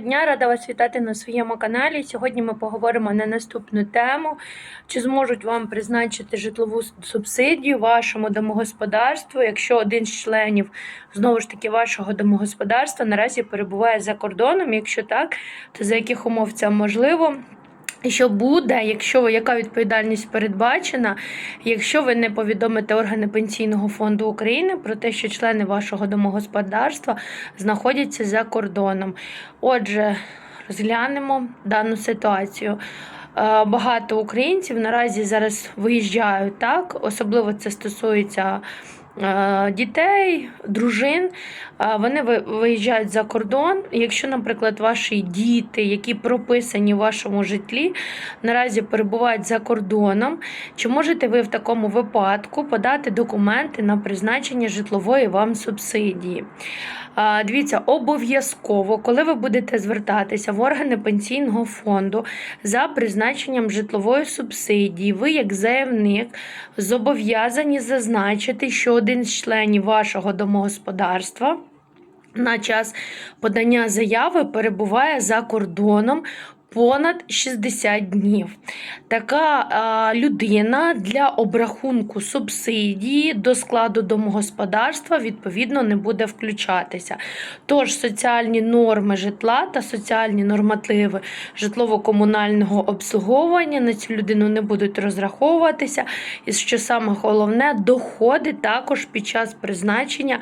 Дня рада вас вітати на своєму каналі. Сьогодні ми поговоримо на наступну тему: чи зможуть вам призначити житлову субсидію вашому домогосподарству, якщо один з членів знову ж таки вашого домогосподарства наразі перебуває за кордоном. Якщо так, то за яких умов це можливо? Що буде, якщо ви яка відповідальність передбачена, якщо ви не повідомите органи пенсійного фонду України про те, що члени вашого домогосподарства знаходяться за кордоном? Отже, розглянемо дану ситуацію. Е, Багато українців наразі зараз виїжджають так, особливо це стосується дітей, дружин. Е, Вони виїжджають за кордон. Якщо, наприклад, ваші діти, які прописані в вашому житлі, наразі перебувають за кордоном, чи можете ви в такому випадку подати документи на призначення житлової вам субсидії? Дивіться, обов'язково, коли ви будете звертатися в органи пенсійного фонду за призначенням житлової субсидії, ви, як заявник, зобов'язані зазначити, що один з членів вашого домогосподарства. На час подання заяви перебуває за кордоном понад 60 днів. Така а, людина для обрахунку субсидії до складу домогосподарства відповідно не буде включатися. Тож соціальні норми житла та соціальні нормативи житлово-комунального обслуговування на цю людину не будуть розраховуватися. І що саме головне, доходи також під час призначення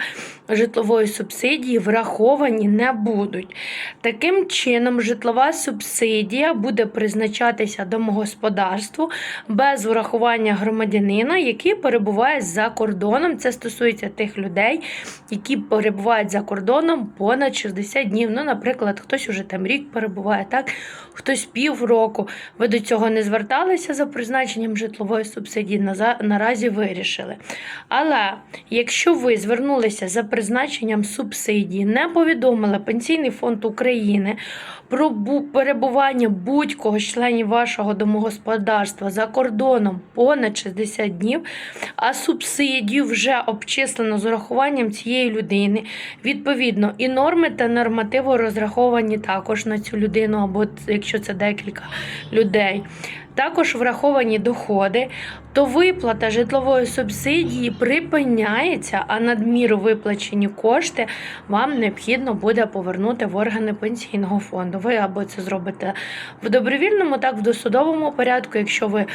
житлової субсидії враховані не будуть. Таким чином, житлова субсидія буде призначатися домогосподарству без врахування громадянина, який перебуває за кордоном. Це стосується тих людей, які перебувають за кордоном понад 60 днів. Ну, наприклад, хтось уже там рік перебуває, так, хтось півроку. Ви до цього не зверталися за призначенням житлової субсидії, наразі вирішили. Але якщо ви звернулися за призначенням субсидії, не повідомили Пенсійний фонд України про бу- перебування будь-кого з членів вашого домогосподарства за кордоном понад 60 днів, а субсидію вже обчислено з урахуванням цієї людини. Відповідно, і норми та нормативи розраховані також на цю людину, або якщо це декілька людей. Також враховані доходи, то виплата житлової субсидії припиняється, а надміру виплачені кошти вам необхідно буде повернути в органи пенсійного фонду. Ви або це зробите в добровільному, так в досудовому порядку, якщо ви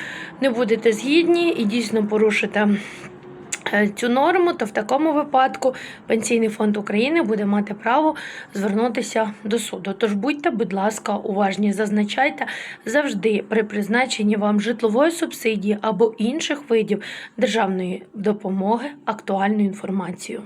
не будете згідні і дійсно порушите. Е, Цю норму, то в такому випадку Пенсійний фонд України буде мати право звернутися до суду. Тож будьте, будь ласка, уважні, зазначайте завжди при призначенні вам житлової субсидії або інших видів державної допомоги актуальну інформацію.